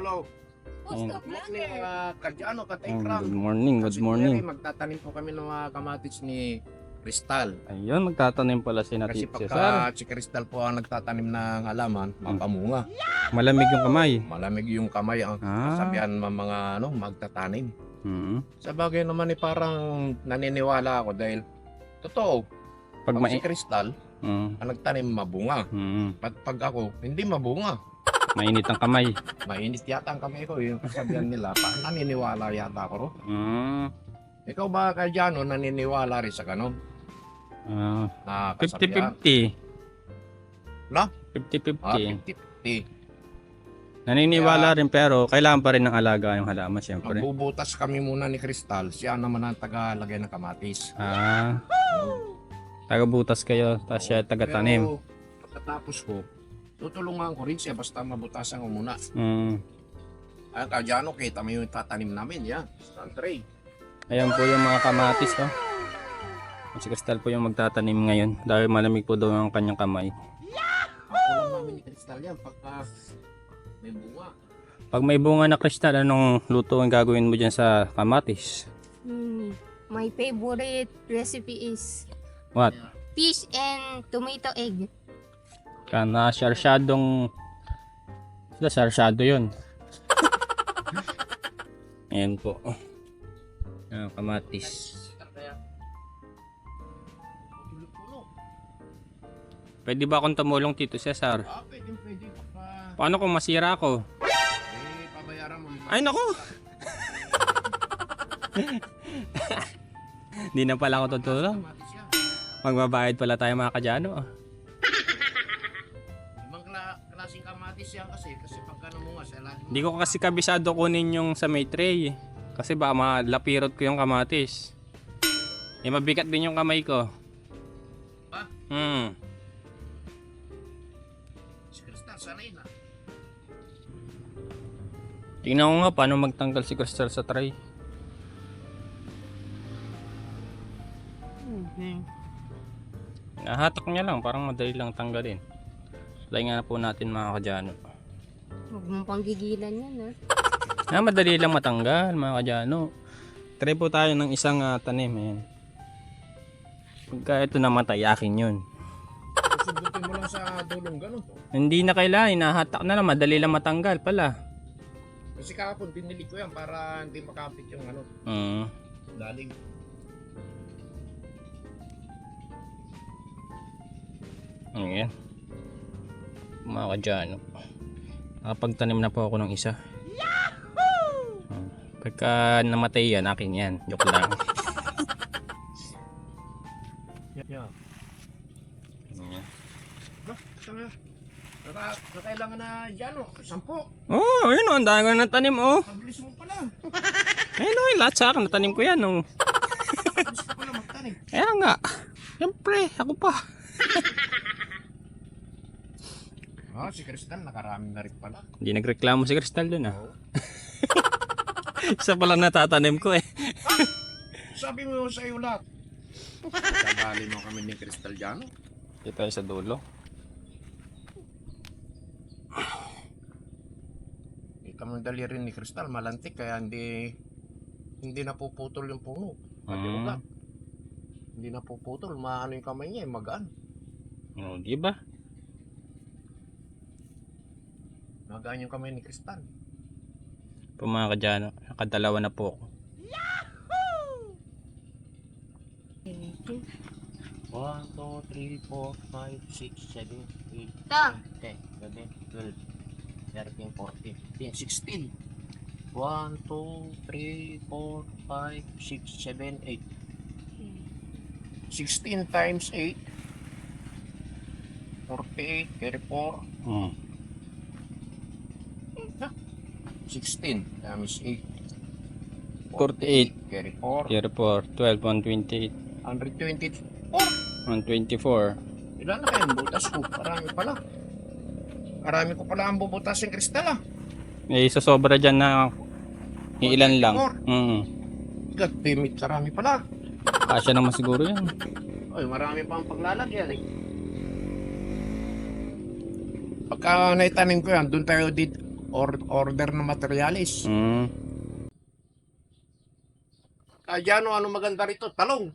hello. Ayun. Good morning mga kadyano, Ayun. Good morning, good Kasi morning. magtatanim po kami ng mga kamatis ni Crystal. Ayun, magtatanim pala si Kasi Natit Cesar. pagka si Crystal po ang nagtatanim ng halaman, mapamunga. Malamig yung kamay. Malamig yung kamay ang Ah. sabihan ng mga ano, magtatanim. Hmm. Sa bagay naman eh parang naniniwala ako dahil totoo, Pag pag mai... si Crystal Hmm. ang nagtanim mabunga. Hmm. Pag, pag ako, hindi mabunga. Mainit ang kamay. Mainit yata ang kamay ko. Yung kasabihan nila, pa, naniniwala yata ako. Hmm. Ikaw ba kadyano naniniwala rin sa ganon? Ah, Na kasabihan? 50-50. Na? Ah, 50-50. 50-50. Naniniwala rin pero kailangan pa rin ng alaga yung halaman syempre. Magbubutas kami muna ni Crystal. Siya naman ang tagalagay ng kamatis. Ah, taga-butas kayo, tapos siya taga-tanim. Pero pagkatapos ko, tutulungan ko rin siya basta mabutasan ko muna. Hmm. Ay, kadyano, kita mo yung tatanim namin, yan. Stand tray. Ayan po yung mga kamatis, oh. Si Crystal po yung magtatanim ngayon dahil malamig po daw ang kanyang kamay. Ako lang namin ni Crystal yan pagka may bunga. Pag may bunga na Crystal, anong luto ang gagawin mo dyan sa kamatis? Hmm, my favorite recipe is What? fish and tomato egg. Kana sarsyadong... Sila sarsyado yun. Ayan po. Ayan, kamatis. Pwede ba akong tumulong Tito Cesar? Ah, pwede, pwede. Pagka, Paano kung masira ako? eh, pabayaran mo. Ay nako! Hindi na pala ako tutulong. Magbabayad pala tayo mga kadyano. Hindi ko kasi kabisado kunin yung sa may tray. Kasi baka malapirot ko yung kamatis. Eh mabigat din yung kamay ko. Ah? Hmm. Si Crystal, sanay na. Tingnan ko nga paano magtanggal si Crystal sa tray. Nahatak niya lang, parang madali lang tanggalin. Try nga na po natin mga kadyano. Huwag mong panggigilan yan, ha? Ah, madali lang matanggal mga kadyano. Try po tayo ng isang ah, tanim. Ayan. Pagka ito namatay, akin yun. Subutin mo lang sa dulong gano'n. Hindi na kailangan, inahatak na lang, madali lang matanggal pala. Kasi kahapon binili ko yan para hindi makapit yung ano, Mm. daling. Ayan. Mga kadyano. Nakapagtanim na po ako ng isa. Hmm. Pagka namatay yan, akin yan. Joke lang. Yeah. Ayan. Saka, saka, kailangan na dyan o, sampo. Oh, ayun o, ang dami ko na tanim oh. Pabilis mo pala. Ayun o, lahat sa akin, natanim ko yan oh. Pabilis ka pala magtanim. Kaya nga. Siyempre, ako pa. Ah, si Crystal nakarami na rin pala. Hindi nagreklamo si Crystal dun ah. Isa pa lang natatanim ko eh. Sabi mo sa iyo lahat. Sabali mo kami ni Crystal dyan. Dito tayo sa dulo. Kita mo yung daliri ni Crystal, malantik kaya hindi hindi napuputol yung puno. Pati Mm. ugat. Hindi napuputol, maano yung kamay niya, eh, magaan. Oh, di ba? Magaan yung kamay ni Crystal. Po mga kadyano, nakadalawa na po ako. 1, 2, 3, 4, 5, 6, 7, 8, Ta, 10, 11, 12, 13, 14, 15, 16. 1, 2, 3, 4, 5, 6, 7, 8. 16 times 8. 48, carry 4. Hmm. 16 times 8. 48. Carry 4. Here po, 12, 128, 124. 124. Ilan na kayang butas ko? Marami pala. Marami ko pala ang bubutas ng kristal ah. Eh, sa sobra dyan na ilan lang. Mm. God damn it, marami pala. Kasya naman siguro yan. Ay, marami pa ang paglalagyan eh. Pagka naitanim ko yan, doon tayo dito, or- order ng materialis. Mm. Kaya ano, ano maganda rito? Talong,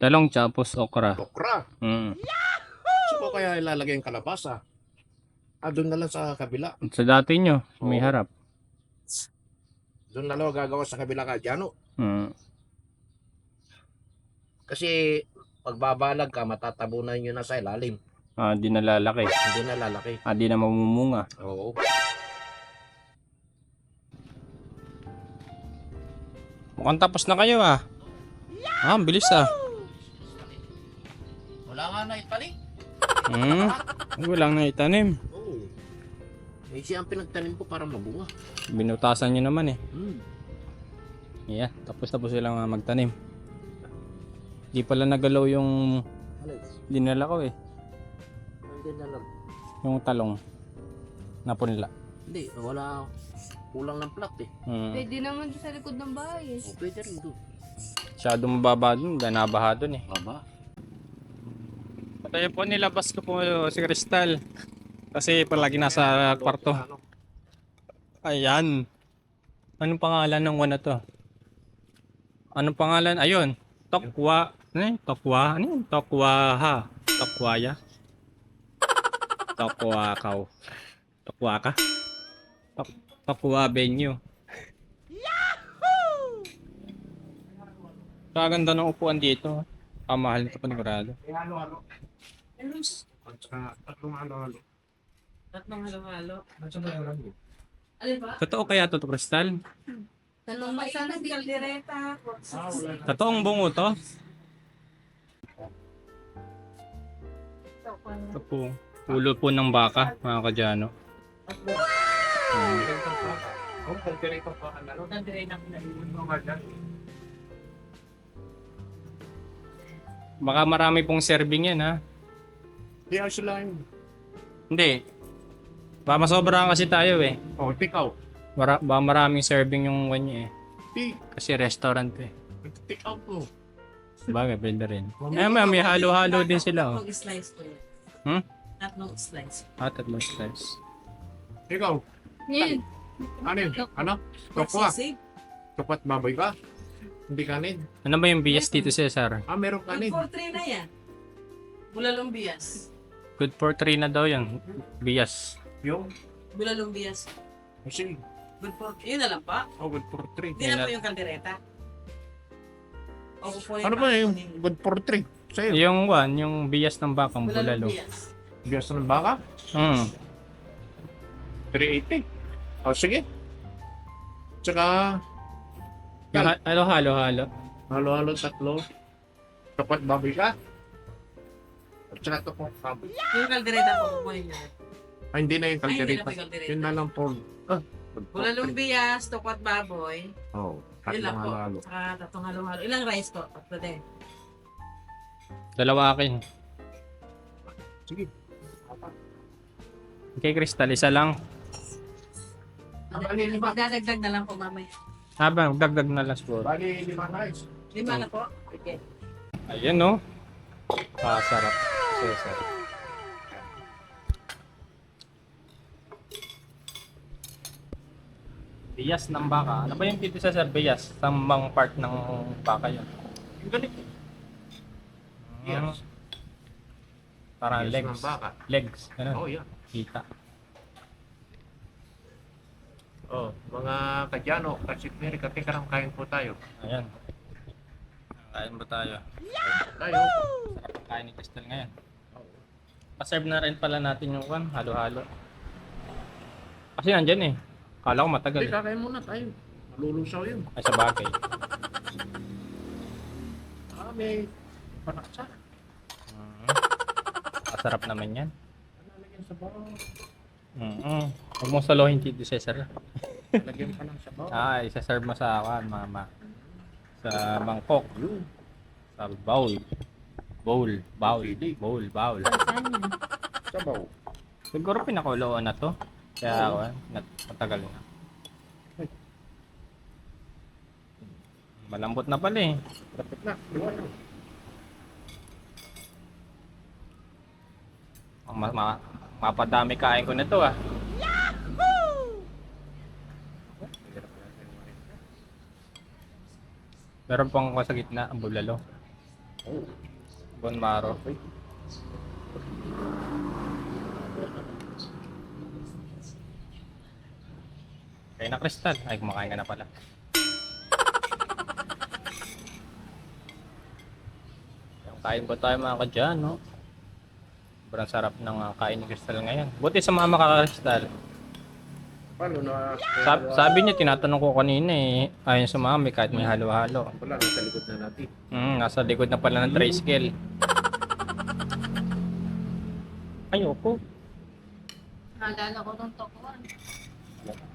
Talong, tapos okra. okra. Mm. Saan ko kaya ilalagay yung kalabasa? Ah, doon na lang sa kabila. Sa dati nyo, may harap. Doon na lang gagawa sa kabila ka, Jano. Mm. Kasi pagbabalag ka, matatabunan nyo na sa ilalim. Ah, di na lalaki. Hindi na lalaki. Ah, di na mamumunga. Oo. Mukhang tapos na kayo ah. Ah, ang bilis ah. Wala nga na itali. Hmm. Walang na itanim. Oo. Eh, siya ang pinagtanim ko para mabunga. Binutasan nyo naman eh. Hmm. Yeah, tapos tapos sila nga magtanim. Di pala nagalaw yung dinala ko eh. Hindi na lang. Yung talong. Napunla. Hindi, wala. Kulang ng plat eh. Hmm. Pwede naman sa likod ng bahay. eh. O, pwede rin doon. Masyado mababa dun. Dahil nabaha dun eh. Baba. Tayo po nilabas ko po si Crystal. Kasi palagi nasa kwarto. Ano? Ayan. Anong pangalan ng one na to? Anong pangalan? Ayun. Tokwa. Ano yun? Tokwa? Ano yun? Tokwa ha. Tokwaya. Tokwa kaw. Tokwa ka? Tok Tokwa venue. Kaganda ng upuan dito. Ah, mahal nito panigurado. Eh, halo-halo. At saka, tatlong halo-halo. Tatlong halo-halo. At saka, halo-halo. Alin ba? Totoo kaya to, Crystal? Tanong mo sana Mainit di kaldereta. Ah. Totoong bungo to? Ito po. Ulo po ng baka, mga kadyano. Hmm. Oh, kaldereta pa. Ano? Kaldereta ko na yun. Mga dyan. Baka marami pong serving yan, ha? Di ayos sila yun. Hindi. Baka masobrahan kasi tayo, eh. Oh, take out. Mara baka maraming serving yung kanya, eh. Di, Kasi restaurant, eh. take out mo. Bagay, pwede rin. Eh, may, may halo-halo din sila, oh. Tatlong slice ko yan. Hmm? Tatlong slice. Ah, tatlong slice. Ikaw, Yan. ano yun? Ano? Tokwa. Tupat baboy ka? Hindi kanin. Ano ba yung bias dito, Cesar? Ah, meron Good kanin. for three na yan. Bulalong bias. Good for three na daw yan. Bias. Yung, Bulalong bias. sige. Good for... Yun na lang pa. Oh, good for three. Hindi na po yung kaldereta. O po Ano ba yung good for three? Sa'yo. Yung one, yung bias ng bakang Bulalong bulalo. bias. Bigas ng baka? Hmm. 380. Oh, sige. Tsaka, Yung ha- halo, halo, halo. halo-halo tatlo. Tupat baboy ka? At saka tupat baboy. Yung kaldereta po po yun. Ah, hindi na yung Ay, hindi na kalderita. po yung kaldereta. Yun na lang for... Ah, good for Bulalong three. bias, tokwat baboy. Oh, Yun tatlong lang po. halo-halo. Saka tatlong halo-halo. Ilang rice po? Tatlo din. Dalawa akin. Sige. Okay, Crystal, isa lang. Bali lima. Magdadagdag na lang po mamaya. Habang dagdag na lang siguro. Bali lima rice. Lima na po. Okay. Ayan, no? Ah, sarap. Cesar. Bias ng baka. Ano ba yung dito sa Bias? Tambang part ng baka yun. Yung galit. Hmm. Yes. Parang legs. ng baka. Legs. Ano? Oh, yeah. Kita. Oh, mga kadyano, kasipiri, katikaram, kain po tayo. Ayan. Kain ba tayo? Tayo. Sarap ang kain ni Crystal ngayon. Pa-serve na rin pala natin yung kan, halo-halo. Kasi nandyan eh. Kala ko matagal Hindi, eh. kakain muna tayo. Malulusaw yun. Ay, sa bagay. Ah, may panaksa. Mm. Masarap naman yan. Lalagyan sa bawang. Mm Huwag mong salohin Tito Cesar. Lagyan pa ng sabaw. Ah, isa-serve mo sa akin, mama. Sa mangkok. Yun. Sa bowl. Bowl. Bowl. Bowl. Bowl. Sabaw. Siguro pinakuloan na to. Kaya ako, nat- matagal na. Malambot na pala eh. Dapat na. Ang ma- ma- Mapadami kain ko na to ah. Yahoo! Meron pang ako sa gitna, ang bulalo. Bon maro. Kaya na kristal. Ay, kumakain ka na pala. Kain ba tayo mga kadyan, no? Sobrang sarap ng ah, kain ni Kristal ngayon. Buti sa mama ka, Kristal. Paano na? Sabi, sabi niya, tinatanong ko kanina eh. Ayon sa mami, kahit may halo-halo. Wala, nasa likod na natin. Hmm, nasa likod na pala ng tricycle. Ayoko. Naalala ko nung tokuan.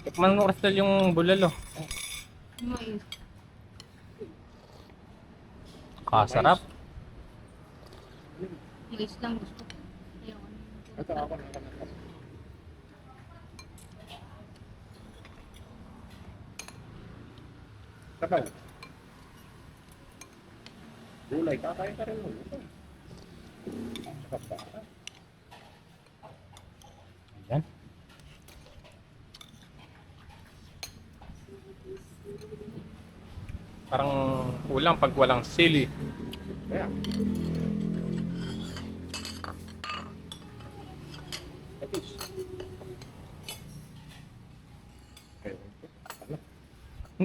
Tikman mo, Kristal, yung bulalo. May Kasarap. mais lang gusto ko. Ito ako na. Sabaw. Gulay, kakain ka rin mo. Sarap ba? Ayan. Parang kulang pag walang sili. Kaya.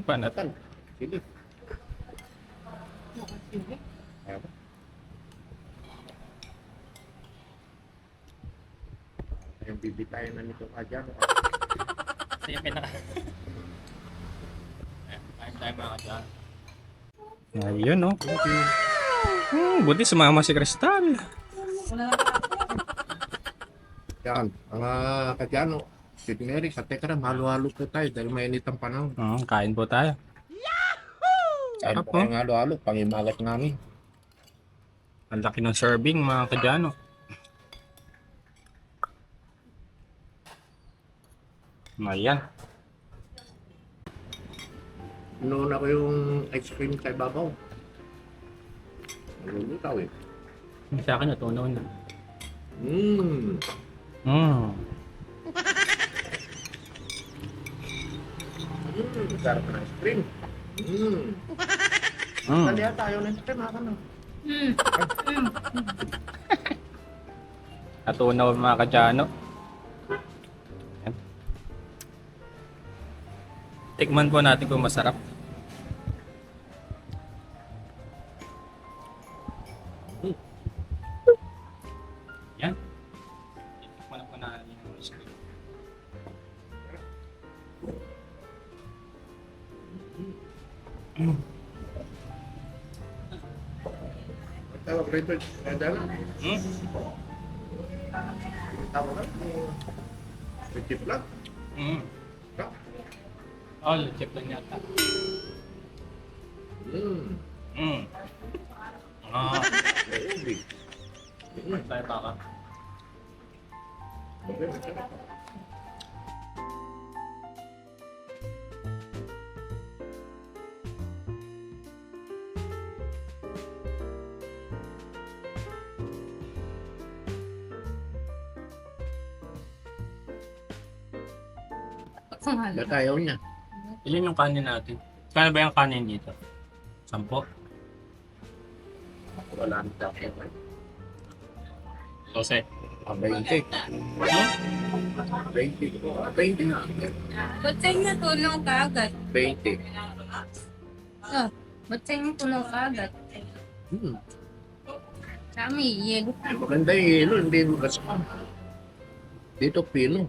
Ano? Panat. Natan. Sili. Ayaw ba? Yung bibitayin na nito ka dyan. Sige, pinaka. Kain tayo mga kadyan. Ayun, no? Hmm, buti sumama si Kristal. Yan, mga kadyano. Si Mary, sa Tekram, halo-halo po tayo dahil mainit ang panahon. Hmm, kain po tayo. Kain Sarap, po tayong halo-halo, pangimagat namin. Ang laki ng serving, mga kadyano. Ayan. Inuuna ko yung ice cream kay Babaw. Nalulutaw eh. Sa akin, natunaw na. Mmm. Hmm. Sarap ng ice cream. Hmm. Kaliya tayo ng ice cream, haka na. Hmm. Natunaw mga kadyano. Ayan. Tikman po natin kung masarap. Yan. Tikman po natin yung ice cream. Tawag rito, Adana. Hmm? Tawag ka. Petit plat. Hmm. Ka. Oh, check lang yata. Mmm. Hmm. Ah, May ubi. Mmm. tayo baka. Okay, Ba't ayaw niya? Ilan yung kanin natin? Kano ba yung kanin dito? Sampo? Wala nang tapos. Dose. Ah, 20. 20. Ah, 20 na. Ba't sa inyo tulong ka agad? 20. Ah, ba't sa inyo tulong ka agad? Hmm. Sa amin, yelo. Maganda yung yelo, hindi mo gaspa. Dito, pino.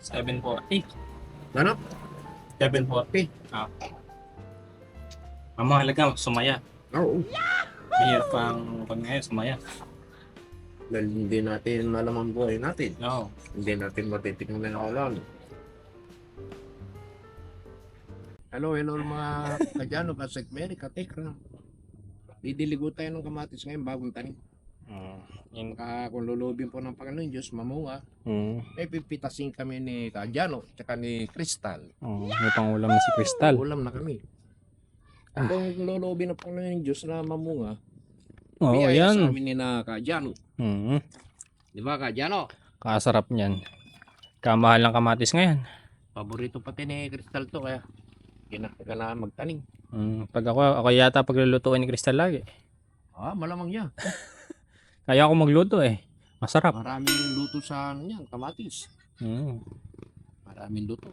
740. Ano? 740. Ah. Ang mahalaga, sumaya. Oo. Mahirap pang pag ngayon, sumaya. Dahil hindi natin alam ang buhay natin. No. Hindi natin matitikman na nakalaman. Hello, hello mga kadyano, kasek Mary, katekra. Didiligo tayo ng kamatis ngayon, bagong tanim. Mm. Yun. Baka kung lulubin po ng Panginoon Diyos, mamunga. Mm. May pipitasin kami ni Kadyano, tsaka ni Crystal. Oh, may pangulam na si Crystal. Ulam na kami. Ah. Kung lulubin ng Panginoon Diyos na mamunga, Oo, oh, biyaya yan. sa amin ni na Kadyano. Mm. Di ba Kadyano? Kasarap niyan. Kamahal ng kamatis ngayon. Paborito pati ni Crystal to kaya Kinaka ka na magtanim. Mm, pag ako, ako yata paglulutuin ni Crystal lagi. Ah, malamang yan. Kaya ako magluto eh. Masarap. Maraming luto sa ano yan, kamatis. Mm. Maraming luto.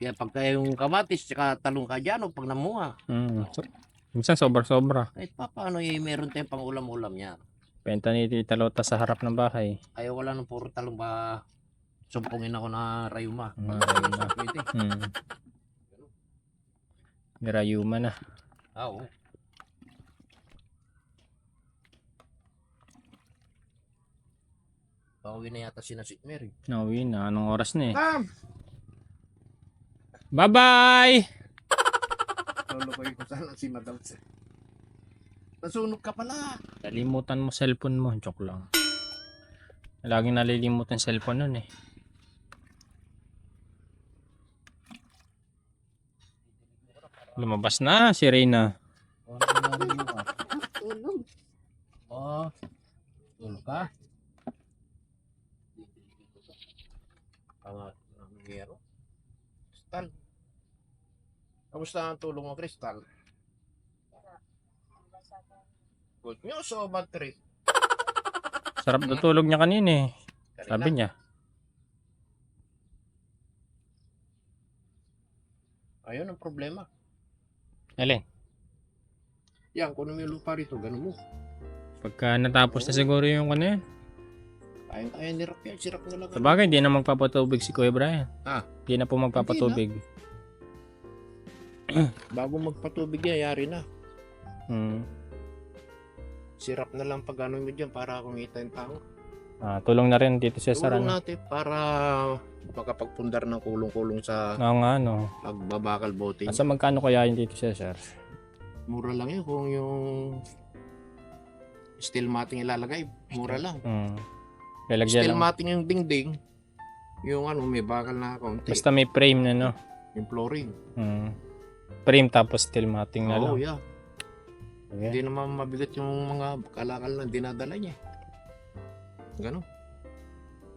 Kaya pagka yung kamatis, tsaka talong kadyano, pag namunga, Mm. So, minsan sobra-sobra. kahit pa paano eh, meron tayong pang ulam-ulam yan. Benta ni Tita Lota sa harap ng bahay. Ayaw wala ng puro talong ba sumpungin ako na rayuma. Mm, rayuma. Mm. Nirayuma na. Ah, oo. Tawagin na yata si na si Mary. Nauwi na. Anong oras na eh? Kam! Bye-bye! Lulukoy ko sana si Madam. Nasunog ka pala. Nalimutan mo cellphone mo. Joke lang. Laging nalilimutan cellphone nun eh. Lumabas na si Reyna. Oh, nangyari mo ka? Tulog. Oh, tulog ka? Pangat ng hero. Kristal. Kamusta ang tulong mo, Kristal? Good news o bad trip? Sarap natulog niya kanina eh. Sabi niya. Ayun ang problema. Alin? Yan, kung ano yung lupa rito, ganun mo. Pagka natapos na siguro yung ano yan. Kayang kaya nirap yan, sirap na lang. Sa bagay, di na magpapatubig si Kuya Brian. Ah. Di na po magpapatubig. Bago magpatubig yan, yari na. Hmm. Sirap na lang pag ano mo dyan para kumita yung tao. Ah, tulong na rin dito si Cesar. Tulong Ano? natin para makapagpundar ng kulong-kulong sa Oo nga, no. pagbabakal boating. Asa magkano kaya yun dito Cesar? Mura lang yun kung yung steel matting ilalagay. Mura lang. Hmm. Lalagyan Steel lang. yung dingding. Yung ano, may bakal na kaunti. Basta may frame na, no? Yung flooring. Hmm. Frame tapos steel matting na Oo, lang. yeah. Okay. Hindi naman mabigat yung mga kalakal na dinadala niya. Ganun.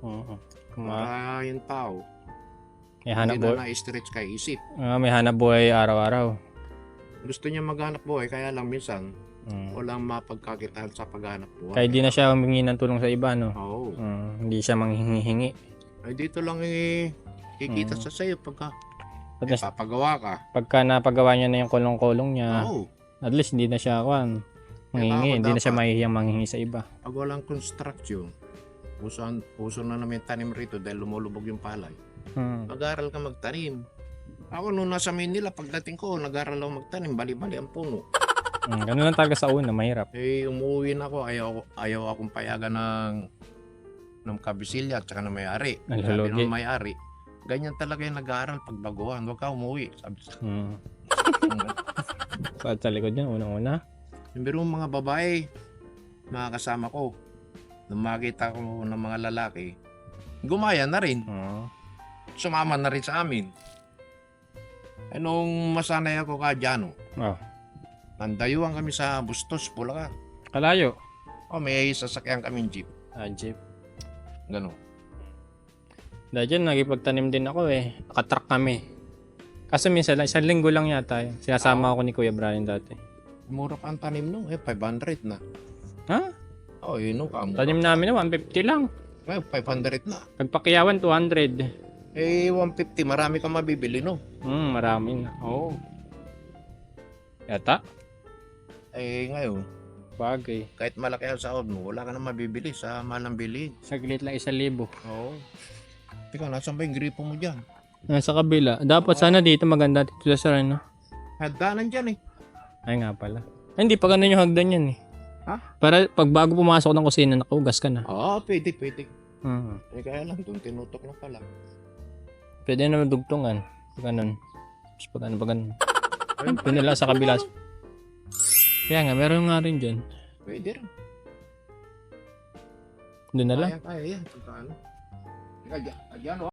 Oo. Ma- Para yung tao, may hanap hindi buhay. na na-stretch kay isip. Ah, may hanap buhay araw-araw. Gusto niya maghanap buhay, kaya lang minsan, Hmm. walang mapagkakitaan sa paghanap buhay. Kaya di na siya humingi ng tulong sa iba, no? Oo. Hmm. Hindi siya manghihingi. Ay, dito lang eh, kikita Mm. sa sayo pagka may least, papagawa ka. pagka napagawa niya na yung kulong-kulong niya, Oo. at least hindi na siya kwan. Manghingi, hindi na siya mahihiyang manghingi sa iba. Pag walang construction, puso, puso na namin tanim rito dahil lumulubog yung palay. Hmm. Mag-aral ka magtanim. Ako nung nasa Manila, pagdating ko, nag-aral ako magtanim, bali-bali ang puno. Hmm. Ganun lang talaga sa una, mahirap. Eh, umuwi na ako, ayaw, ayaw akong payagan ng ng kabisilya at saka ng may-ari. Sabi Nalulugi. ng may-ari, ganyan talaga yung nag-aaral pag baguhan, huwag ka umuwi. Sabi sa Hmm. Sa, sa likod niya, unang-una. Yung biro mga babae, mga kasama ko, nung makita ko ng mga lalaki, gumaya na rin. Hmm. Sumama na rin sa amin. Eh, nung masanay ako ka Jano, Oh. Nandayuan kami sa Bustos, Bulacan. Kalayo. O, may sasakyan kaming jeep. Ah, jeep. Gano'n. Dahil dyan, nagipagtanim din ako eh. Nakatruck kami. Kaso minsan, isang linggo lang yata. eh. Sinasama ako ni Kuya Brian dati. Mura pa ang tanim nung, eh, 500 na. Ha? Oh, yun nung kamo. Tanim namin na 150 lang. Eh, 500 na. Pagpakiyawan, 200. Eh, 150, marami kang mabibili, no? Hmm, marami na. Oo. Yata? Eh, ngayon, Bagay. kahit malaki ang sahod mo, wala ka na mabibili sa malang bilhin. Saglit lang isang libo. Oo. Teka, nasan ba yung gripo mo dyan? Nasa kabila. Dapat sana dito maganda dito sa sir, no? Hagdanan dyan eh. Ay nga pala. Ay, hindi pa ganun yung hagdan yan eh. Ha? Para pag bago pumasok ng kusina, nakahugas ka na. Oo, pwede, pwede. Hmm. Eh, kaya lang doon, tinutok na pala. Pwede na dugtungan. Pag ganun. Tapos pag ano, pag ganun. Ayun, Pinala sa kabila. Kaya nga, meron nga rin dyan. Pwede rin. Doon na lang. Kaya, kaya yan. Dyan, dyan, oh.